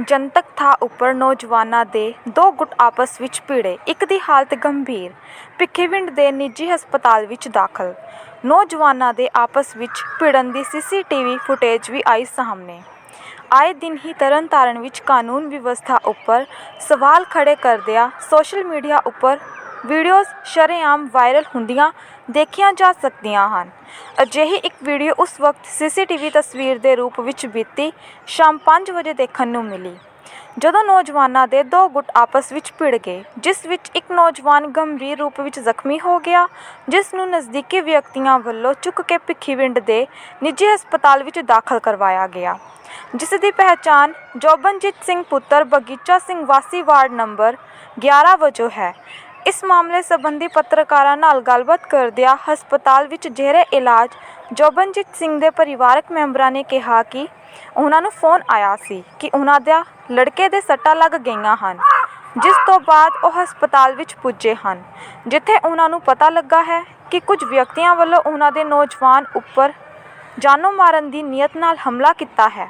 ਜਨਤਕ ਥਾਂ ਉੱਪਰ ਨੌਜਵਾਨਾਂ ਦੇ ਦੋ ਗੁੱਟ ਆਪਸ ਵਿੱਚ ਭਿੜੇ, ਇੱਕ ਦੀ ਹਾਲਤ ਗੰਭੀਰ, ਭਿੱਖੀਵਿੰਡ ਦੇ ਨਿੱਜੀ ਹਸਪਤਾਲ ਵਿੱਚ ਦਾਖਲ। ਨੌਜਵਾਨਾਂ ਦੇ ਆਪਸ ਵਿੱਚ ਭਿੜਨ ਦੀ ਸੀਸੀਟੀਵੀ ਫੁਟੇਜ ਵੀ ਆਈ ਸਾਹਮਣੇ। ਆਏ ਦਿਨ ਹੀ ਤਰਨਤਾਰਨ ਵਿੱਚ ਕਾਨੂੰਨ ਵਿਵਸਥਾ ਉੱਪਰ ਸਵਾਲ ਖੜੇ ਕਰਦਿਆਂ ਸੋਸ਼ਲ ਮੀਡੀਆ ਉੱਪਰ ਵੀਡੀਓਜ਼ ਸ਼ਰੇਆਮ ਵਾਇਰਲ ਹੁੰਦੀਆਂ ਦੇਖੀਆਂ ਜਾ ਸਕਦੀਆਂ ਹਨ। ਅਜਿਹੀ ਇੱਕ ਵੀਡੀਓ ਉਸ ਵਕਤ ਸੀਸੀਟੀਵੀ ਤਸਵੀਰ ਦੇ ਰੂਪ ਵਿੱਚ ਬੀਤੀ ਸ਼ਾਮ 5 ਵਜੇ ਦੇਖਣ ਨੂੰ ਮਿਲੀ, ਜਦੋਂ ਨੌਜਵਾਨਾਂ ਦੇ ਦੋ ਗੁੱਟ ਆਪਸ ਵਿੱਚ ਭਿੜ ਗਏ, ਜਿਸ ਵਿੱਚ ਇੱਕ ਨੌਜਵਾਨ ਗੰਭੀਰ ਰੂਪ ਵਿੱਚ ਜ਼ਖਮੀ ਹੋ ਗਿਆ, ਜਿਸ ਨੂੰ ਨਜ਼ਦੀਕੀ ਵਿਅਕਤੀਆਂ ਵੱਲੋਂ ਚੁੱਕ ਕੇ ਭਿੱਖੀਵਿੰਡ ਦੇ ਨਿੱਜੀ ਹਸਪਤਾਲ ਵਿੱਚ ਦਾਖਲ ਕਰਵਾਇਆ ਗਿਆ। ਜਿਸ ਦੀ ਪਹਿਚਾਣ ਜੋਬਨਜੀਤ ਸਿੰਘ ਪੁੱਤਰ ਬਗੀਚਾ ਸਿੰਘ ਵਾਸੀ ਵਾਰਡ ਨੰਬਰ 11 ਵਜੋਂ ਹੈ ਇਸ ਮਾਮਲੇ ਸਬੰਧੀ ਪੱਤਰਕਾਰਾਂ ਨਾਲ ਗੱਲਬਾਤ ਕਰਦਿਆਂ ਹਸਪਤਾਲ ਵਿੱਚ ਜਿਹੜੇ ਇਲਾਜ ਜੋਬਨਜੀਤ ਸਿੰਘ ਦੇ ਪਰਿਵਾਰਕ ਮੈਂਬਰਾਂ ਨੇ ਕਿਹਾ ਕਿ ਉਹਨਾਂ ਨੂੰ ਫੋਨ ਆਇਆ ਸੀ ਕਿ ਉਹਨਾਂ ਦਾ ਲੜਕੇ ਦੇ ਸੱਟਾਂ ਲੱਗ ਗਈਆਂ ਹਨ, ਜਿਸ ਤੋਂ ਬਾਅਦ ਉਹ ਹਸਪਤਾਲ ਵਿੱਚ ਪੁੱਜੇ ਹਨ, ਜਿੱਥੇ ਉਹਨਾਂ ਨੂੰ ਪਤਾ ਲੱਗਾ ਹੈ ਕਿ ਕੁਝ ਵਿਅਕਤੀਆਂ ਵੱਲੋਂ ਉਹਨਾਂ ਦੇ ਨੌਜਵਾਨ ਉੱਪਰ ਜਾਨੋਂ ਮਾਰਨ ਦੀ ਨੀਅਤ ਨਾਲ ਹਮਲਾ ਕੀਤਾ ਹੈ।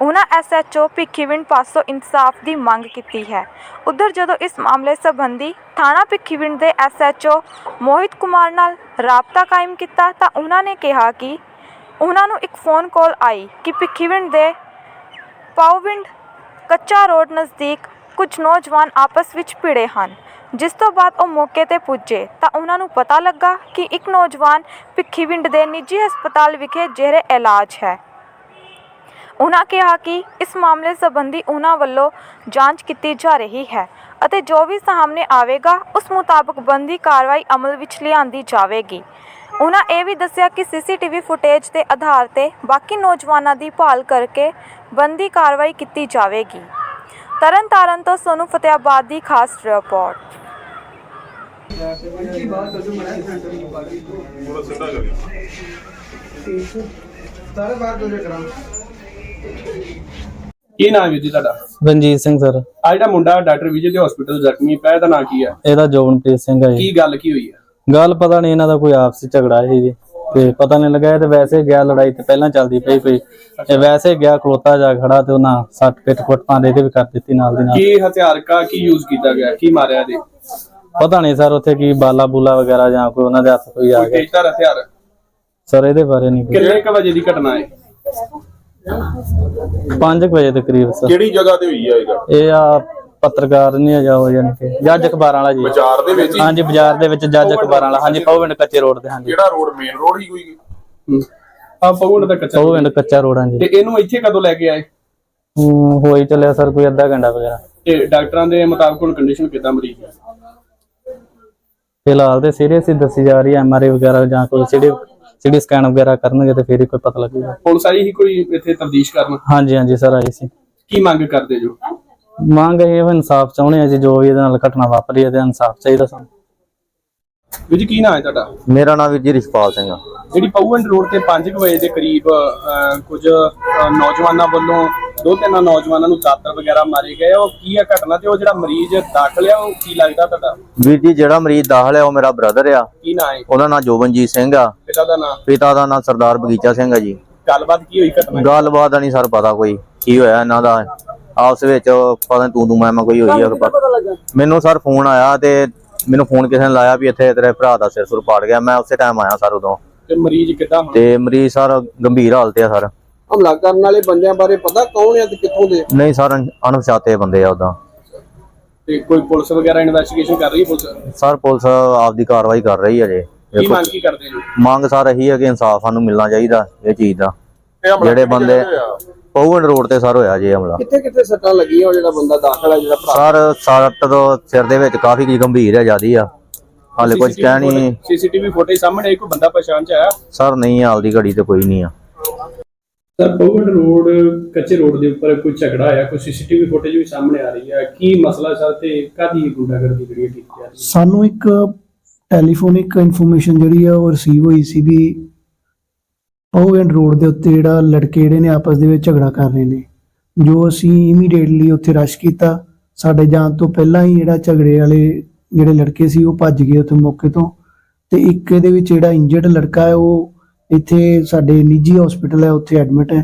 ਉਹਨਾਂ ਐਸਐਚਓ ਭਿੱਖੀਵਿੰਡ ਪਾਸੋਂ ਇਨਸਾਫ ਦੀ ਮੰਗ ਕੀਤੀ ਹੈ। ਉਧਰ ਜਦੋਂ ਇਸ ਮਾਮਲੇ ਸੰਬੰਧੀ ਥਾਣਾ ਭਿੱਖੀਵਿੰਡ ਦੇ ਐਸਐਚਓ ਮੋਹਿਤ ਕੁਮਾਰ ਨਾਲ ਰਾਬਤਾ ਕਾਇਮ ਕੀਤਾ ਤਾਂ ਉਹਨਾਂ ਨੇ ਕਿਹਾ ਕਿ ਉਹਨਾਂ ਨੂੰ ਇੱਕ ਫੋਨ ਕਾਲ ਆਈ ਕਿ ਭਿੱਖੀਵਿੰਡ ਦੇ ਪਾਉਵਿੰਡ ਕੱਚਾ ਰੋਡ ਨਜ਼ਦੀਕ ਕੁਝ ਨੌਜਵਾਨ ਆਪਸ ਵਿੱਚ ਭਿੜੇ ਹਨ। ਜਿਸ ਤੋਂ ਬਾਅਦ ਉਹ ਮੌਕੇ ਤੇ ਪੁੱਜੇ ਤਾਂ ਉਹਨਾਂ ਨੂੰ ਪਤਾ ਲੱਗਾ ਕਿ ਇੱਕ ਨੌਜਵਾਨ ਭਿੱਖੀਵਿੰਡ ਦੇ ਨਿੱਜੀ ਹਸਪਤਾਲ ਵਿਖੇ ਜਿਹੜੇ ਇਲਾਜ ਹੈ। ਉਹਨਾਂ ਕਿਹਾ ਕਿ ਇਸ ਮਾਮਲੇ ਸੰਬੰਧੀ ਉਹਨਾਂ ਵੱਲੋਂ ਜਾਂਚ ਕੀਤੀ ਜਾ ਰਹੀ ਹੈ ਅਤੇ ਜੋ ਵੀ ਸਾਹਮਣੇ ਆਵੇਗਾ ਉਸ ਮੁਤਾਬਕ ਬੰਦੀ ਕਾਰਵਾਈ ਅਮਲ ਵਿੱਚ ਲਿਆਂਦੀ ਜਾਵੇਗੀ। ਉਹਨਾਂ ਇਹ ਵੀ ਦੱਸਿਆ ਕਿ ਸੀਸੀਟੀਵੀ ਫੁਟੇਜ ਦੇ ਆਧਾਰ ਤੇ ਬਾਕੀ ਨੌਜਵਾਨਾਂ ਦੀ ਭਾਲ ਕਰਕੇ ਬੰਦੀ ਕਾਰਵਾਈ ਕੀਤੀ ਜਾਵੇਗੀ। ਤਰਨਤਾਰਨ ਤੋਂ ਸੋਨੂ ਫਤਿਆਬਾਦ ਦੀ ਖਾਸ ਰਿਪੋਰਟ। ਥੋੜਾ ਸਿੱਧਾ ਕਰੀ ਸਾਰੇ ਬਾਹਰ ਦੋ ਕਰਾਂ ਕੀ ਨਾਮ ਹੈ ਜੀ ਤੁਹਾਡਾ? ਰਣਜੀਤ ਸਿੰਘ ਸਰ। ਆ ਜਿਹੜਾ ਮੁੰਡਾ ਡਾਕਟਰ ਵਿਜੇ ਦੇ ਹਸਪੀਟਲ ਜ਼ਖਮੀ ਪਿਆ ਇਹਦਾ ਨਾਂ ਕੀ ਹੈ? ਇਹਦਾ ਜੋਬਨਪ੍ਰੀਤ ਸਿੰਘ ਹੈ ਜੀ। ਕੀ ਗੱਲ ਕੀ ਹੋਈ ਹੈ? ਗੱਲ ਪਤਾ ਨਹੀਂ ਇਹਨਾਂ ਦਾ ਕੋਈ ਆਪਸੀ ਝਗੜਾ ਸੀ ਜੀ। ਤੇ ਪਤਾ ਨਹੀਂ ਲੱਗਾ ਇਹ ਤੇ ਵੈਸੇ ਗਿਆ ਲੜਾਈ ਤੇ ਪਹਿਲਾਂ ਚੱਲਦੀ ਪਈ ਕੋਈ ਇਹ ਵੈਸੇ ਗਿਆ ਖਲੋਤਾ ਜਾ ਖੜਾ ਤੇ ਉਹਨਾਂ ਸੱਟ ਪਿੱਟ ਕੁੱਟ ਪਾਉਂਦੇ ਇਹਦੇ ਵੀ ਕਰ ਦਿੱਤੀ ਨਾਲ ਦੀ ਨਾਲ। ਕੀ ਹਥਿਆਰ ਕਾ ਕੀ ਯੂਜ਼ ਕੀਤਾ ਗਿਆ? ਕੀ ਮਾਰਿਆ ਇਹਦੇ? ਪਤਾ ਨਹੀਂ ਸਰ ਉੱਥੇ ਕੀ ਬਾਲਾ ਬੂਲਾ ਵਗੈਰਾ ਜਾਂ ਕੋਈ ਉਹਨਾਂ ਦੇ ਹੱਥ ਕੋਈ ਆ ਗਿਆ। ਤੇਜ਼ਧਾਰ ਹਥਿਆਰ? ਸਰ ਇਹਦੇ ਬਾਰੇ ਨਹੀਂ ਕਿੰਨੇ ਕ ਵਜੇ ਦੀ ਘਟਨਾ ਹੈ? 5 ਵਜੇ ਦੇ ਕਰੀਬ ਸਰ। ਕਿਹੜੀ ਜਗ੍ਹਾ ਤੇ ਹੋਈ ਆ ਇਹ ਗੱਲ? ਇਹ ਆ ਪੱਤਰਕਾਰ ਨਹੀਂ ਆ ਜਾ ਹੋ ਜਾਣੀ ਕਿ ਜੱਜ ਅਖਬਾਰਾਂ ਵਾਲਾ ਜੀ। ਬਾਜ਼ਾਰ ਦੇ ਵਿੱਚ ਹੀ? ਹਾਂਜੀ ਬਾਜ਼ਾਰ ਦੇ ਵਿੱਚ ਜੱਜ ਅਖਬਾਰਾਂ ਵਾਲਾ। ਹਾਂਜੀ ਪੌਵਿੰਡ ਕੱਚੇ ਰੋਡ ਤੇ ਹਾਂਜੀ। ਕਿਹੜਾ ਰੋਡ ਮੇਨ ਰੋਡ ਹੀ ਕੋਈ? ਆ ਪਗੁੰਡ ਦਾ ਕੱਚਾ ਪੌਵਿੰਡ ਕੱਚਾ ਰੋਡ ਹਾਂਜੀ। ਤੇ ਇਹਨੂੰ ਇੱਥੇ ਕਦੋਂ ਲੈ ਕੇ ਆਏ? ਹੂੰ, ਹੋਈ ਚੱਲਿਆ ਸਰ ਕੋਈ ਅੱਧਾ ਘੰਟਾ ਵਗੈਰਾ। ਤੇ ਡਾਕਟਰਾਂ ਦੇ ਮੁਤਾਬਕ ਹੁਣ ਕੰਡੀਸ਼ਨ ਕਿਦਾਂ ਮਰੀਜ਼ ਦੀ ਫਿਲਹਾਲ ਤੇ ਸੀਰੀਅਸ ਹੀ ਦੱਸੀ ਜਾ ਰਹੀ ਹੈ ਐਮਆਰਆਈ ਵਗੈਰਾ ਜਾਂ ਕੋਈ ਸੀਡੀ ਸੀਡੀ ਸਕੈਨ ਵਗੈਰਾ ਕਰਨਗੇ ਤੇ ਫਿਰ ਹੀ ਕੋਈ ਪਤਾ ਲੱਗੇਗਾ। ਪੁਲਿਸ ਆਈ ਹੀ ਕੋਈ ਇੱਥੇ ਤਬਦੀਸ਼ ਕਰਨ? ਹਾਂਜੀ ਹਾਂਜੀ ਸਰ ਆਈ ਸੀ। ਕੀ ਮੰਗ ਕਰਦੇ ਜੋ? ਮੰਗ ਇਹ ਇਨਸਾਫ ਚਾਹੁੰਦੇ ਆ ਜੀ ਜੋ ਵੀ ਇਹਦੇ ਨਾਲ ਘਟਨਾ ਵਾਪਰੀ ਹੈ ਤੇ ਇਨਸਾਫ ਚਾਹੀਦਾ ਸਾਨੂੰ। ਵੀਰ ਕੀ ਨਾਮ ਹੈ ਤੁਹਾਡਾ? ਮੇਰਾ ਨਾਮ ਵੀਰ ਜੀ ਰਿਸ਼ਪਾਲ ਸਿੰਘ ਆ। ਜਿਹੜੀ ਪਗੁੰਡ ਰੋਡ ਤੇ 5 ਵਜੇ ਦੇ ਕਰੀਬ ਕੁਝ ਨੌਜਵਾਨਾਂ ਵੱਲੋਂ ਦੋ ਤਿੰਨ ਨੌਜਵਾਨਾਂ ਨੂੰ ਦਾਤਰ ਵਗੈਰਾ ਮਾਰੇ ਗਏ ਉਹ ਕੀ ਆ ਘਟਨਾ ਤੇ ਉਹ ਜਿਹੜਾ ਮਰੀਜ਼ ਦਾਖਲ ਆ ਉਹ ਕੀ ਲੱਗਦਾ ਤੁਹਾਡਾ? ਵੀਰ ਜੀ ਜਿਹੜਾ ਮਰੀਜ਼ ਦਾਖਲ ਹੈ ਉਹ ਮੇਰਾ ਬ੍ਰਦਰ ਆ। ਕੀ ਨਾਂ ਹੈ? ਉਹਦਾ ਨਾਮ ਜੋਬਨਜੀਤ ਸਿੰਘ ਆ। ਪਿਤਾ ਦਾ ਨਾਂ? ਪਿਤਾ ਦਾ ਨਾਮ ਸਰਦਾਰ ਬਗੀਚਾ ਸਿੰਘ ਆ ਜੀ। ਗੱਲਬਾਤ ਕੀ ਹੋਈ ਘਟਨਾ ਦੀ? ਗੱਲਬਾਤ ਦਾ ਨਹੀਂ ਸਰ ਪਤਾ ਕੋਈ ਕੀ ਹੋਇਆ ਇਹਨਾਂ ਦਾ। ਆਪਸ ਵਿੱਚ ਪਤਾ ਨੀ ਤੂੰ ਤੂੰ ਮੈਂ ਮੈਂ ਕੋਈ ਹੋਈ ਆ ਮੈਨੂੰ ਸਰ ਫੋਨ ਆਇਆ ਤੇ ਮੈਨੂੰ ਫੋਨ ਕਿਸੇ ਨੇ ਲਾਇਆ ਵੀ ਇੱਥੇ ਤੇਰੇ ਭਰਾ ਦਾ ਸਿਰ ਸੁਰ ਪਾੜ ਗਿਆ ਮੈਂ ਉਸੇ ਟਾਈਮ ਆਇਆ ਸਰ ਉਦੋਂ। ਤੇ ਮਰੀਜ਼ ਕਿੱਦਾਂ ਹੁਣ ਤੇ ਮਰੀਜ਼ ਸਰ ਗੰਭੀਰ ਹਾਲਤ ਆ ਸਰ। ਹਮਲਾ ਕਰਨ ਵਾਲੇ ਬੰਦਿਆਂ ਬਾਰੇ ਪਤਾ ਕੌਣ ਹੈ ਤੇ ਕਿੱਥੋਂ ਦੇ ਨਹੀਂ ਸਰ ਅਣਪਛਾਤੇ ਬੰਦੇ ਆ ਉਦਾਂ ਤੇ ਕੋਈ ਪੁਲਿਸ ਵਗੈਰਾ ਇਨਵੈਸਟੀਗੇਸ਼ਨ ਕਰ ਰਹੀ ਹੈ ਪੁਲਿਸ? ਸਰ ਪੁਲਿਸ ਆਪਦੀ ਕਾਰਵਾਈ ਕਰ ਰਹੀ ਹੈ ਜੇ ਕੀ ਮੰਗ ਕੀ ਕਰਦੇ ਜੋ ਮੰਗ ਸਰ ਇਹੀ ਹੈ ਕਿ ਇਨਸਾਫ ਸਾਨੂੰ ਮਿਲਣਾ ਚਾਹੀਦਾ ਇਹ ਚੀਜ਼ ਦਾ। ਜਿਹੜੇ ਬੰਦੇ ਪਹੁੰਚਣ ਰੋਡ ਤੇ ਸਰ ਹੋਇਆ ਜੇ ਹਮਲਾ। ਕਿੱਥੇ ਕਿੱਥੇ ਸੱਟਾਂ ਲੱਗੀਆਂ ਉਹ ਜਿਹੜਾ ਬੰਦਾ ਦਾਖਲ ਹੈ ਜਿਹੜਾ ਭਰਾ? ਸਰ ਸੱਟ ਤੋਂ ਸਿਰ ਦੇ ਵਿੱਚ ਕਾਫੀ ਕੁਝ ਗੰਭੀਰ ਹੈ ਜਿਆਦੀ ਆ। ਹਾਲੇ ਕੁਝ ਕਹਿ ਨਹੀਂ। ਸੀਸੀਟੀਵੀ ਫੁਟੇਜ ਸਾਹਮਣੇ ਆਈ, ਕੋਈ ਬੰਦਾ ਪਛਾਣ ਚ ਆਇਆ? ਸਰ ਨਹੀਂ ਹਾਲ ਦੀ ਘੜੀ ਤੇ ਕੋਈ ਨਹੀਂ ਆ। ਸਰ ਪਗੁੰਡ ਰੋਡ ਕੱਚੇ ਰੋਡ ਦੇ ਉੱਪਰ ਕੋਈ ਝਗੜਾ ਆਇਆ ਕੋਈ ਸੀਸੀਟੀਵੀ ਫੁਟੇਜ ਵੀ ਸਾਹਮਣੇ ਆ ਰਹੀ ਹੈ। ਕੀ ਮਸਲਾ ਸਰ ਤੇ ਕਾਦੀ ਗੁੰਡਾਗਰਦੀ ਜਿਹੜੀ ਕੀਤੀ ਜਾ ਰਹੀ ਹੈ? ਸਾਨੂੰ ਇੱਕ ਟੈਲੀਫੋਨਿਕ ਇਨਫੋਰਮੇਸ਼ਨ ਜਿਹੜੀ ਆ ਉਹ ਰਿਸੀਵ ਹੋਈ ਸੀ ਵੀ ਪੋਵੈਂਡ ਰੋਡ ਦੇ ਉੱਤੇ ਜਿਹੜਾ ਲੜਕੇ ਜਿਹੜੇ ਨੇ ਆਪਸ ਦੇ ਵਿੱਚ ਝਗੜਾ ਕਰ ਰਹੇ ਨੇ। ਜੋ ਅਸੀਂ ਇਮੀਡੀਏਟਲੀ ਉੱਥੇ ਰਸ਼ ਕੀਤਾ ਸਾਡੇ ਜਾਣ ਤੋਂ ਪਹਿਲਾਂ ਹੀ ਜਿਹੜਾ ਝਗੜੇ ਵਾਲੇ ਜਿਹੜੇ ਲੜਕੇ ਸੀ ਉਹ ਭੱਜ ਗਏ ਉੱਥੇ ਮੌਕੇ ਤੋਂ। ਤੇ ਇੱਕ ਇਹਦੇ ਵਿੱਚ ਜਿਹੜਾ ਇੰਜਰਡ ਲੜਕਾ ਹੈ ਉਹ ਇੱਥੇ ਸਾਡੇ ਨਿੱਜੀ ਹਸਪੀਟਲ ਹੈ ਉੱਥੇ ਐਡਮਿਟ ਹੈ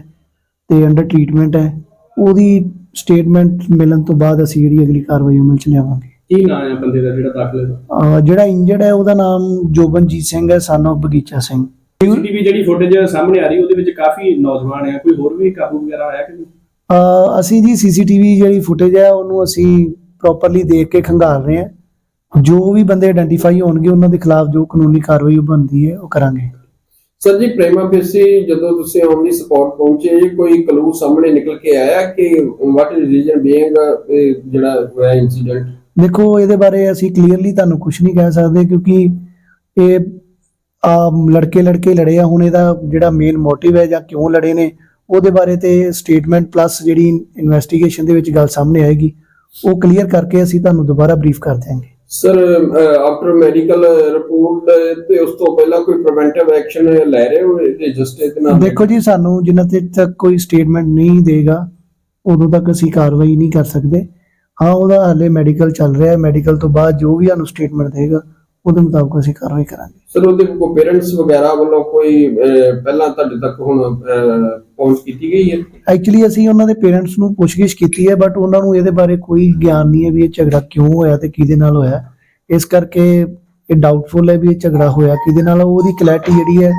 ਤੇ ਅੰਡਰ ਟਰੀਟਮੈਂਟ ਹੈ। ਉਹਦੀ ਸਟੇਟਮੈਂਟ ਮਿਲਣ ਤੋਂ ਬਾਅਦ ਅਸੀਂ ਜਿਹੜੀ ਅਗਲੀ ਕਾਰਵਾਈ ਅਮਲ ਚ ਲਿਆਵਾਂਗੇ। ਕੀ ਨਾਂ ਹੈ ਬੰਦੇ ਦਾ ਜਿਹੜਾ ਦਾਖਲ ਹੈ? ਜਿਹੜਾ ਇੰਜਰਡ ਹੈ ਉਹਦਾ ਨਾਮ ਜੋਬਨਜੀਤ ਸਿੰਘ ਹੈ son of Bagicha Singh. CCTV ਜਿਹੜੀ ਫੁਟੇਜ ਸਾਹਮਣੇ ਆ ਰਹੀ ਉਹਦੇ ਵਿੱਚ ਕਾਫੀ ਨੌਜਵਾਨ ਹੈ ਕੋਈ ਹੋਰ ਵੀ ਕਾਬੂ ਵਗੈਰਾ ਆਇਆ ਕਿ ਨਹੀਂ? ਅਸੀਂ ਜੀ ਸੀਸੀਟੀਵੀ ਜਿਹੜੀ ਫੁਟੇਜ ਹੈ ਉਹਨੂੰ ਅਸੀਂ ਪ੍ਰੋਪਰਲੀ ਦੇਖ ਕੇ ਖੰਗਾਲ ਰਹੇ ਹਾਂ। ਜੋ ਵੀ ਬੰਦੇ ਆਇਡੈਂਟੀਫਾਈ ਹੋਣਗੇ ਉਹਨਾਂ ਦੇ ਖਿਲਾਫ ਜੋ ਕਾਨੂੰਨੀ ਕਾਰਵਾਈ ਉਹ ਬਣਦੀ ਹੈ ਉਹ ਕਰਾਂਗੇ। ਸਰ ਜੀ ਪ੍ਰੇਮਾ ਫੇਸੀ ਜਦੋਂ ਤੁਸੀਂ ਦੀ ਸਪੌਟ ਪਹੁੰਚੇ ਕੋਈ ਕਲੂ ਸਾਹਮਣੇ ਨਿਕਲ ਕੇ ਆਇਆ ਕਿ ਵਾਟ ਇਜ਼ ਰੀਜਨ ਬੀਇੰਗ ਜਿਹੜਾ ਹੋਇਆ ਇਨਸੀਡੈਂਟ ਦੇਖੋ ਇਹਦੇ ਬਾਰੇ ਅਸੀਂ ਕਲੀਅਰਲੀ ਤੁਹਾਨੂੰ ਕੁਝ ਨਹੀਂ ਕਹਿ ਸਕਦੇ ਕਿਉਂਕਿ ਇਹ ਲੜਕੇ ਲੜਕੇ ਲੜੇ ਆ ਹੁਣ ਇਹਦਾ ਜਿਹੜਾ ਮੇਨ ਮੋਟਿਵ ਹੈ ਜਾਂ ਕਿਉਂ ਲੜੇ ਨੇ ਉਹਦੇ ਬਾਰੇ ਤੇ ਸਟੇਟਮੈਂਟ ਪਲੱਸ ਜਿਹੜੀ ਇਨਵੈਸਟੀਗੇਸ਼ਨ ਦੇ ਵਿੱਚ ਗੱਲ ਸਾਹਮਣੇ ਆਏਗੀ ਉਹ ਕਲੀਅਰ ਕਰਕੇ ਅਸੀਂ ਤੁਹਾਨੂੰ ਦੁਬਾਰਾ ਬਰੀਫ ਕਰ ਦਿਆਂਗੇ। ਸਰ ਆਫਟਰ ਮੈਡੀਕਲ ਰਿਪੋਰਟ ਤੇ ਉਸ ਤੋਂ ਪਹਿਲਾਂ ਕੋਈ ਪ੍ਰੀਵੈਂਟਿਵ ਐਕਸ਼ਨ ਲੈ ਰਹੇ ਹੋ ਇਹਦੇ ਜਸਟ ਇਹਦੇ ਨਾਲ? ਦੇਖੋ ਜੀ ਸਾਨੂੰ ਜਿੰਨਾ ਤੱਕ ਕੋਈ ਸਟੇਟਮੈਂਟ ਨਹੀਂ ਦੇਗਾ ਉਦੋਂ ਤੱਕ ਅਸੀਂ ਕਾਰਵਾਈ ਨਹੀਂ ਕਰ ਸਕਦੇ। ਹਾਂ ਉਹਦਾ ਹਾਲੇ ਮੈਡੀਕਲ ਚੱਲ ਰਿਹਾ ਹੈ ਮੈਡੀਕਲ ਤੋਂ ਬਾਅਦ ਜੋ ਵੀ ਸਾਨੂੰ ਸਟੇਟਮੈਂਟ ਦੇਗਾ ਉਹਦੇ ਮੁਤਾਬਕ ਅਸੀਂ ਕਾਰਵਾਈ ਕਰਾਂਗੇ। ਸਰ ਉਹਦੇ ਕੋਈ ਪੇਰੈਂਟਸ ਵਗੈਰਾ ਵੱਲੋਂ ਕੋਈ ਪਹਿਲਾਂ ਤੁਹਾਡੇ ਤੱਕ ਹੁਣ ਪਹੁੰਚ ਕੀਤੀ ਗਈ ਹੈ? ਐਕਚੁਅਲੀ ਅਸੀਂ ਉਹਨਾਂ ਦੇ ਪੇਰੈਂਟਸ ਨੂੰ ਪੁੱਛਗਿੱਛ ਕੀਤੀ ਹੈ ਬਟ ਉਹਨਾਂ ਨੂੰ ਇਹਦੇ ਬਾਰੇ ਕੋਈ ਗਿਆਨ ਨਹੀਂ ਹੈ ਵੀ ਇਹ ਝਗੜਾ ਕਿਉਂ ਹੋਇਆ ਤੇ ਕਿਹਦੇ ਨਾਲ ਹੋਇਆ। ਇਸ ਕਰਕੇ ਇਹ ਡਾਊਟਫੁਲ ਹੈ ਵੀ ਇਹ ਝਗੜਾ ਹੋਇਆ ਕਿਹਦੇ ਨਾਲ ਉਹਦੀ ਕਲੈਰਿਟੀ ਜਿਹੜੀ ਹੈ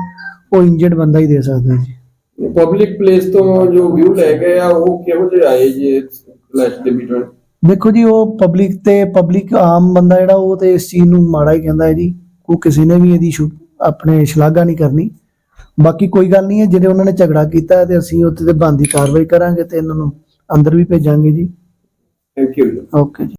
ਉਹ ਇੰਜਰਡ ਬੰਦਾ ਹੀ ਦੇ ਸਕਦਾ ਜੀ। ਪਬਲਿਕ ਪਲੇਸ ਤੋਂ ਜੋ ਵਿਊ ਲੈ ਗਏ ਆ ਉਹ ਕਿਹੋ ਜਿਹੇ ਆਏ ਜੀ ਕਲੈਸ਼ ਦੇ ਵਿੱਚੋਂ? ਦੇਖੋ ਜੀ ਉਹ ਪਬਲਿਕ ਤੇ ਪਬਲਿਕ ਆਮ ਬੰਦਾ ਜਿਹੜਾ ਉਹ ਤੇ ਇਸ ਚੀਜ਼ ਨੂੰ ਮਾੜਾ ਹੀ ਕਹਿੰਦਾ ਹੈ ਜੀ। ਉਹ ਕਿਸੇ ਨੇ ਵੀ ਇਹਦੀ ਆਪਣੇ ਸ਼ਲਾਘਾ ਨਹੀਂ ਕਰਨੀ। ਬਾਕੀ ਕੋਈ ਗੱਲ ਨਹੀਂ ਹੈ ਜਿਹੜੇ ਉਹਨਾਂ ਨੇ ਝਗੜਾ ਕੀਤਾ ਹੈ ਤੇ ਅਸੀਂ ਉੱਤੇ ਤੇ ਬੰਦੀ ਕਾਰਵਾਈ ਕਰਾਂਗੇ ਤੇ ਇਹਨਾਂ ਨੂੰ ਅੰਦਰ ਵੀ ਭੇਜਾਂਗੇ ਜੀ। ਥੈਂਕ ਯੂ ਓਕੇ ਜੀ।